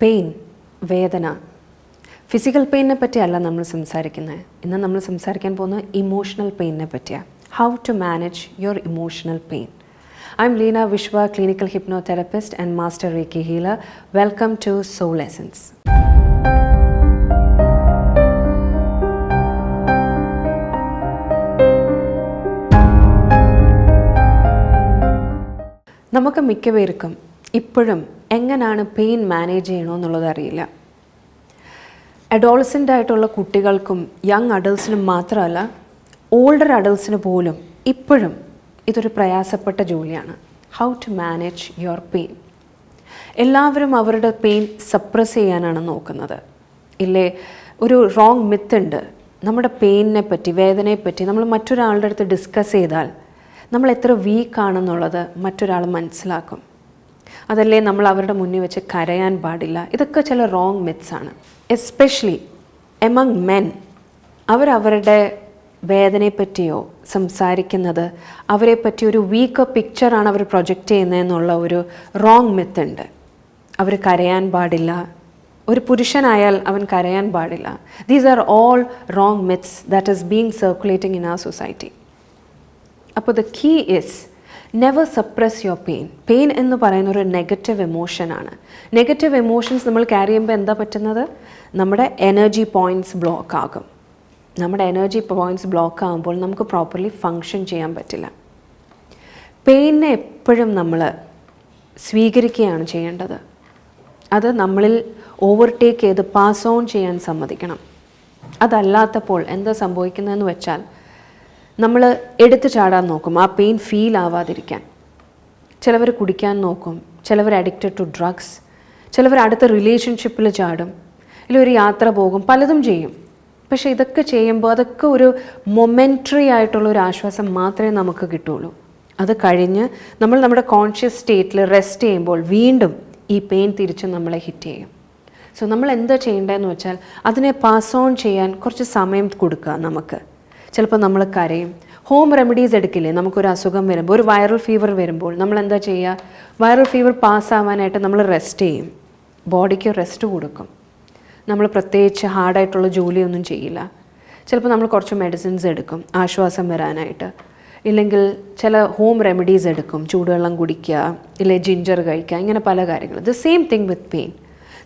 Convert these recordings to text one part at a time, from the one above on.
Pain വേദന. Physical പെയിനെ പറ്റിയല്ല നമ്മൾ സംസാരിക്കുന്നത് ഇന്ന് നമ്മൾ സംസാരിക്കാൻ പോകുന്ന ഇമോഷണൽ പെയിനെ പറ്റിയാണ് how to manage your emotional pain I'm Leena Vishwa clinical hypnotherapist and master reiki healer welcome to soul essence നമുക്ക് മിക്കപേർക്കും ഇപ്പോഴും എങ്ങനെയാണ് പെയിൻ മാനേജ് ചെയ്യണമെന്നുള്ളത് അറിയില്ല. അഡോളസന്റ് ആയിട്ടുള്ള കുട്ടികൾക്കും യങ് അഡൾസിനും മാത്രമല്ല ഓൾഡർ അഡൾസിന് പോലും ഇപ്പോഴും ഇതൊരു പ്രയാസപ്പെട്ട ജോലിയാണ്. How to manage your pain എല്ലാവരും അവരുടെ പെയിൻ സപ്രസ് ചെയ്യാനാണ് നോക്കുന്നത്. ഇല്ലേ? ഒരു റോങ് മിത്ത് ഉണ്ട്. നമ്മുടെ പെയിനിനെ പറ്റി വേദനയെ പറ്റി നമ്മൾ മറ്റൊരാളുടെ അടുത്ത് ഡിസ്കസ് ചെയ്താൽ നമ്മൾ എത്ര വീക്കാണെന്നുള്ളത് മറ്റൊരാൾ മനസ്സിലാക്കും. അതല്ലേ നമ്മൾ അവരുടെ മുന്നിൽ വെച്ച് കരയാൻ പാടില്ല? ഇതൊക്കെ ചില റോങ് മിത്സ് ആണ്. എസ്പെഷ്യലി എമംഗ് മെൻ അവരവരുടെ വേദനയെപ്പറ്റിയോ സംസാരിക്കുന്നത് അവരെ പറ്റി ഒരു വീക്ക് പിക്ചറാണ് അവർ പ്രൊജക്റ്റ് ചെയ്യുന്നതെന്നുള്ള ഒരു റോങ് മിത്ത് ഉണ്ട്. അവർ കരയാൻ പാടില്ല. ഒരു പുരുഷനായാൽ അവൻ കരയാൻ പാടില്ല. These are all wrong myths that is being circulating in a society അപ്പോൾ the key is never suppress your pain pain എന്ന് പറയുന്ന ഒരു നെഗറ്റീവ് എമോഷനാണ് നെഗറ്റീവ് എമോഷൻസ് നമ്മൾ ക്യാരി ചെയ്യുമ്പോൾ എന്താ പറ്റുന്നത്? നമ്മുടെ എനർജി പോയിന്റ്സ് ബ്ലോക്ക് ആകും. നമ്മുടെ എനർജി പോയിന്റ്സ് ബ്ലോക്ക് ആകുമ്പോൾ നമുക്ക് പ്രോപ്പർലി ഫങ്ഷൻ ചെയ്യാൻ പറ്റില്ല. പെയിനെ എപ്പോഴും നമ്മൾ സ്വീകരിക്കുകയാണ് ചെയ്യേണ്ടത്. അത് നമ്മളിൽ ഓവർടേക്ക് ചെയ്ത് പാസ് ഓൺ ചെയ്യാൻ സമ്മതിക്കണം. അതല്ലാത്തപ്പോൾ എന്താ സംഭവിക്കുന്നതെന്ന് വെച്ചാൽ നമ്മൾ എടുത്തു ചാടാൻ നോക്കും. ആ പെയിൻ ഫീൽ ആവാതിരിക്കാൻ. ചിലവർ കുടിക്കാൻ നോക്കും. ചിലവർ അഡിക്റ്റഡ് ടു ഡ്രഗ്സ് ചിലവർ അടുത്ത റിലേഷൻഷിപ്പിൽ ചാടും. അല്ലെങ്കിൽ ഒരു യാത്ര പോകും. പലതും ചെയ്യും. പക്ഷേ ഇതൊക്കെ ചെയ്യുമ്പോൾ അതൊക്കെ ഒരു മൊമെന്ററി ആയിട്ടുള്ള ഒരു ആശ്വാസം മാത്രമേ നമുക്ക് കിട്ടുള്ളൂ. അത് കഴിഞ്ഞ് നമ്മൾ നമ്മുടെ കോൺഷ്യസ് സ്റ്റേറ്റിൽ റെസ്റ്റ് ചെയ്യുമ്പോൾ വീണ്ടും ഈ പെയിൻ തിരിച്ച് നമ്മളെ ഹിറ്റ് ചെയ്യും. സോ നമ്മൾ എന്താ ചെയ്യേണ്ടതെന്ന് വെച്ചാൽ അതിനെ പാസ് ഓൺ ചെയ്യാൻ കുറച്ച് സമയം കൊടുക്കുക നമുക്ക്. ചിലപ്പോൾ നമ്മൾ കരയും. ഹോം റെമഡീസ് എടുക്കില്ലേ? നമുക്കൊരു അസുഖം വരുമ്പോൾ ഒരു വൈറൽ ഫീവർ വരുമ്പോൾ നമ്മൾ എന്താ ചെയ്യുക വൈറൽ ഫീവർ പാസ് ആവാനായിട്ട് നമ്മൾ റെസ്റ്റ് ചെയ്യും. ബോഡിക്ക് റെസ്റ്റ് കൊടുക്കും. നമ്മൾ പ്രത്യേകിച്ച് ഹാർഡായിട്ടുള്ള ജോലിയൊന്നും ചെയ്യില്ല. ചിലപ്പോൾ നമ്മൾ കുറച്ച് മെഡിസിൻസ് എടുക്കും ആശ്വാസം വരാനായിട്ട്. ഇല്ലെങ്കിൽ ചില ഹോം റെമഡീസ് എടുക്കും ചൂടുവെള്ളം കുടിക്കുക ഇല്ലെ ജിഞ്ചർ കഴിക്കുക ഇങ്ങനെ പല കാര്യങ്ങൾ. The same thing with pain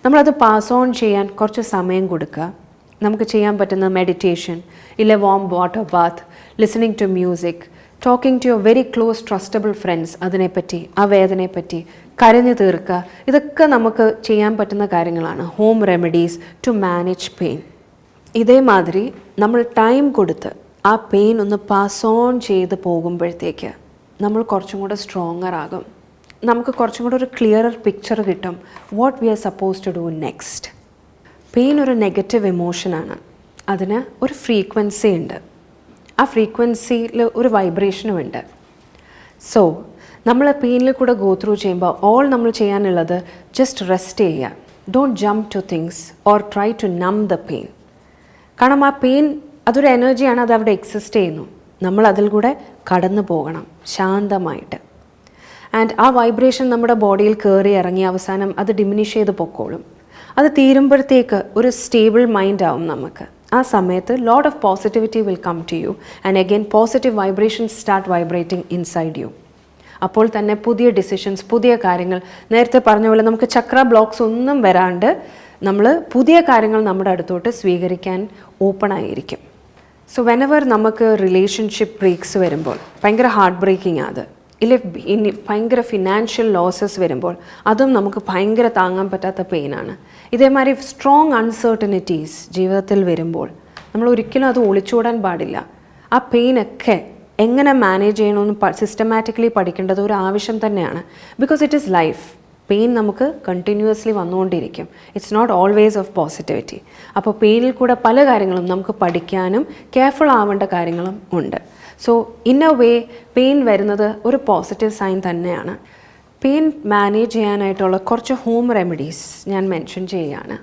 നമ്മളത് പാസ് ഓൺ ചെയ്യാൻ കുറച്ച് സമയം കൊടുക്കുക. നമുക്ക് ചെയ്യാൻ പറ്റുന്ന മെഡിറ്റേഷൻ ഇല്ല warm water bath listening to music talking to your very close trustable friends അതിനെപ്പറ്റി ആ വേദനയെപ്പറ്റി കരഞ്ഞു തീർക്കുക. ഇതൊക്കെ നമുക്ക് ചെയ്യാൻ പറ്റുന്ന കാര്യങ്ങളാണ്. Home remedies to manage pain ഇതേമാതിരി നമ്മൾ ടൈം കൊടുത്ത് ആ പെയിൻ ഒന്ന് പാസ് ഓൺ ചെയ്ത് പോകുമ്പോഴത്തേക്ക് നമ്മൾ കുറച്ചും കൂടെ സ്ട്രോങ്ങർ ആകും. നമുക്ക് കുറച്ചും കൂടെ ഒരു ക്ലിയറർ പിക്ചർ കിട്ടും. What we are suppose to do next pain ഒരു നെഗറ്റീവ് എമോഷനാണ് അതിന് ഒരു ഫ്രീക്വൻസി ഉണ്ട്. ആ ഫ്രീക്വൻസിയിൽ ഒരു വൈബ്രേഷനും ഉണ്ട്. സോ നമ്മൾ പെയിനിൽ കൂടെ ഗോ ത്രൂ ചെയ്യുമ്പോൾ ഓൾ നമ്മൾ ചെയ്യാനുള്ളത് ജസ്റ്റ് റെസ്റ്റ് ചെയ്യുക. Don't jump to things or try to numb the pain കാരണം ആ പെയിൻ അതൊരു എനർജിയാണ് അത് അവിടെ എക്സിസ്റ്റ് ചെയ്യുന്നു. നമ്മൾ അതിൽ കൂടെ കടന്നു പോകണം ശാന്തമായിട്ട്. ആൻഡ് ആ വൈബ്രേഷൻ നമ്മുടെ ബോഡിയിൽ കയറി ഇറങ്ങി അവസാനം അത് ഡിമിനിഷ് ചെയ്ത് പൊക്കോളും. അത് തീരുമ്പോഴത്തേക്ക് ഒരു സ്റ്റേബിൾ മൈൻഡ് ആവും നമുക്ക്. ആ സമയത്ത് lot of positivity will come to you and again positive vibration start vibrating inside you അപ്പോൾ തന്നെ പുതിയ ഡിസിഷൻസ് പുതിയ കാര്യങ്ങൾ. നേരത്തെ പറഞ്ഞ പോലെ നമുക്ക് ചക്ര ബ്ലോക്സ് ഒന്നും വരാണ്ട് നമ്മൾ പുതിയ കാര്യങ്ങൾ നമ്മുടെ അടുത്തോട്ട് സ്വീകരിക്കാൻ ഓപ്പൺ ആയിരിക്കും. സോ വെനവർ നമുക്ക് റിലേഷൻഷിപ്പ് ബ്രേക്സ് വരുമ്പോൾ ഭയങ്കര ഹാർട്ട് ബ്രേക്കിംഗ് അത്. ഇല്ല ഇനി ഭയങ്കര ഫിനാൻഷ്യൽ ലോസസ് വരുമ്പോൾ അതും നമുക്ക് ഭയങ്കര താങ്ങാൻ പറ്റാത്ത പെയിനാണ് ഇതേമാതിരി സ്ട്രോങ് അൺസർട്ടനിറ്റീസ് ജീവിതത്തിൽ വരുമ്പോൾ നമ്മൾ ഒരിക്കലും അത് ഒളിച്ചോടാൻ പാടില്ല. ആ പെയിനൊക്കെ എങ്ങനെ മാനേജ് ചെയ്യണമെന്ന് സിസ്റ്റമാറ്റിക്കലി പഠിക്കേണ്ടത് ഒരു ആവശ്യം തന്നെയാണ്. Because it is life pain നമുക്ക് കണ്ടിന്യൂസ്ലി വന്നുകൊണ്ടിരിക്കും. It's not always of positivity അപ്പോൾ പെയിനിൽ കൂടെ പല കാര്യങ്ങളും നമുക്ക് പഠിക്കാനും കെയർഫുൾ ആവേണ്ട കാര്യങ്ങളും ഉണ്ട്. So in a way pain വരുന്നത് ഒരു പോസിറ്റീവ് സൈൻ തന്നെയാണ്. പെയിൻ മാനേജ് ചെയ്യാനായിട്ടുള്ള കുറച്ച് ഹോം റെമഡീസ് ഞാൻ മെൻഷൻ ചെയ്യുകയാണ്.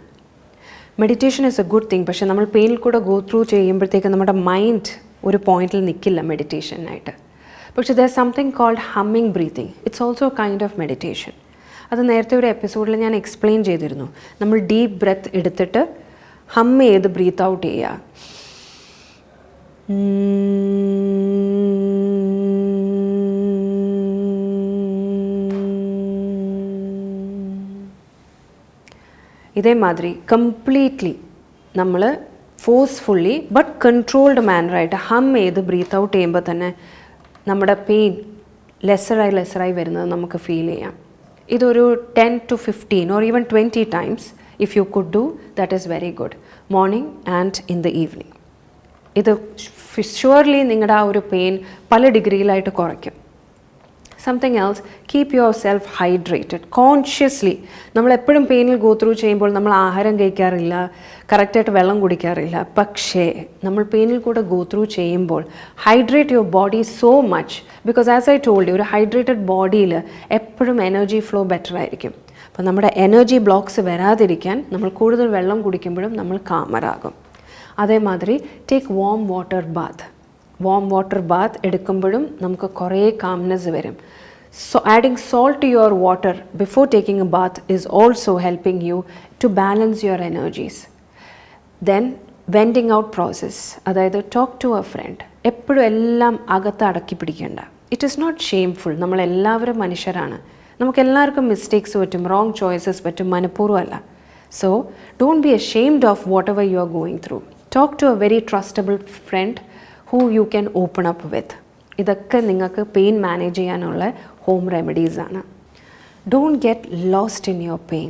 Meditation is a good thing പക്ഷേ നമ്മൾ പെയിനിൽ കൂടെ ഗോ ത്രൂ ചെയ്യുമ്പോഴത്തേക്ക് നമ്മുടെ മൈൻഡ് ഒരു പോയിന്റിൽ നിൽക്കില്ല മെഡിറ്റേഷനായിട്ട് പക്ഷേ there something called humming breathing it's also kind of meditation അത് നേരത്തെ ഒരു എപ്പിസോഡിൽ ഞാൻ എക്സ്പ്ലെയിൻ ചെയ്തിരുന്നു. നമ്മൾ ഡീപ്പ് ബ്രെത്ത് എടുത്തിട്ട് ഹമ്മ് ചെയ്ത് ബ്രീത്ത് ഔട്ട് ചെയ്യുക. ഇതേമാതിരി കംപ്ലീറ്റ്ലി നമ്മൾ ഫോഴ്സ്ഫുള്ളി ബട്ട് കൺട്രോൾഡ് മാനറായിട്ട് ഹം ചെയ്ത് ബ്രീത്ത് ഔട്ട് ചെയ്യുമ്പോൾ തന്നെ നമ്മുടെ പെയിൻ ലെസറായി ലെസറായി വരുന്നത് നമുക്ക് ഫീൽ ചെയ്യാം. ഇതൊരു ten to fifteen or even twenty times if you could do that is very good morning and in the evening ഇത് ഷുവർലി നിങ്ങളുടെ ആ ഒരു പെയിൻ പല ഡിഗ്രിയിലായിട്ട് കുറയ്ക്കും. Something else keep yourself hydrated consciously നമ്മൾ എപ്പോഴും പെയിനിൽ ഗോ ത്രൂ ചെയ്യുമ്പോൾ നമ്മൾ ആഹാരം കഴിക്കാറില്ല കറക്റ്റായിട്ട് വെള്ളം കുടിക്കാറില്ല. പക്ഷേ നമ്മൾ പെയിനിൽ കൂടെ ഗോ ത്രൂ ചെയ്യുമ്പോൾ hydrate your body so much because as I told ഒരു ഹൈഡ്രേറ്റഡ് ബോഡിയിൽ എപ്പോഴും എനർജി ഫ്ലോ ബെറ്റർ ആയിരിക്കും. അപ്പോൾ നമ്മുടെ എനർജി ബ്ലോക്സ് വരാതിരിക്കാൻ നമ്മൾ കൂടുതൽ വെള്ളം കുടിക്കുമ്പോഴും നമ്മൾ കാമറാകും അതേമാതിരി take warm water bath warm water bath എടുക്കുമ്പോഴും നമുക്ക് കുറേ കാംനെസ് വരും. So adding salt to your water before taking a bath is also helping you to balance your energies then venting out process അതായത് ടോക്ക് ടു എ ഫ്രണ്ട് എപ്പോഴും എല്ലാം അകത്ത് അടക്കി പിടിക്കേണ്ട. ഇറ്റ് ഈസ് നോട്ട് ഷെയിംഫുൾ നമ്മളെല്ലാവരും മനുഷ്യരാണ്. നമുക്ക് എല്ലാവർക്കും മിസ്റ്റേക്സ് പറ്റും റോങ് ചോയ്സസ് പറ്റും മനഃപൂർവമല്ല. So don't be ashamed of whatever you are going through talk to a very trustable friend who you can open up with ഇതൊക്കെ നിങ്ങൾക്ക് പെയിൻ മാനേജ് ചെയ്യാനുള്ള home റെമഡീസാണ് don't get lost in your pain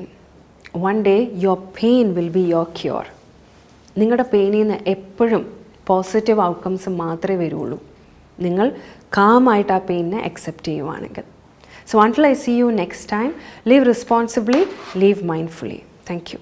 one day your pain will be your cure നിങ്ങളുടെ പെയിനിൽ നിന്ന് എപ്പോഴും positive outcomes മാത്രമേ വരുള്ളൂ. നിങ്ങൾ കാമായിട്ട് ആ പെയിനെ അക്സെപ്റ്റ് ചെയ്യുവാണെങ്കിൽ. So until I see you next time live responsibly live mindfully thank you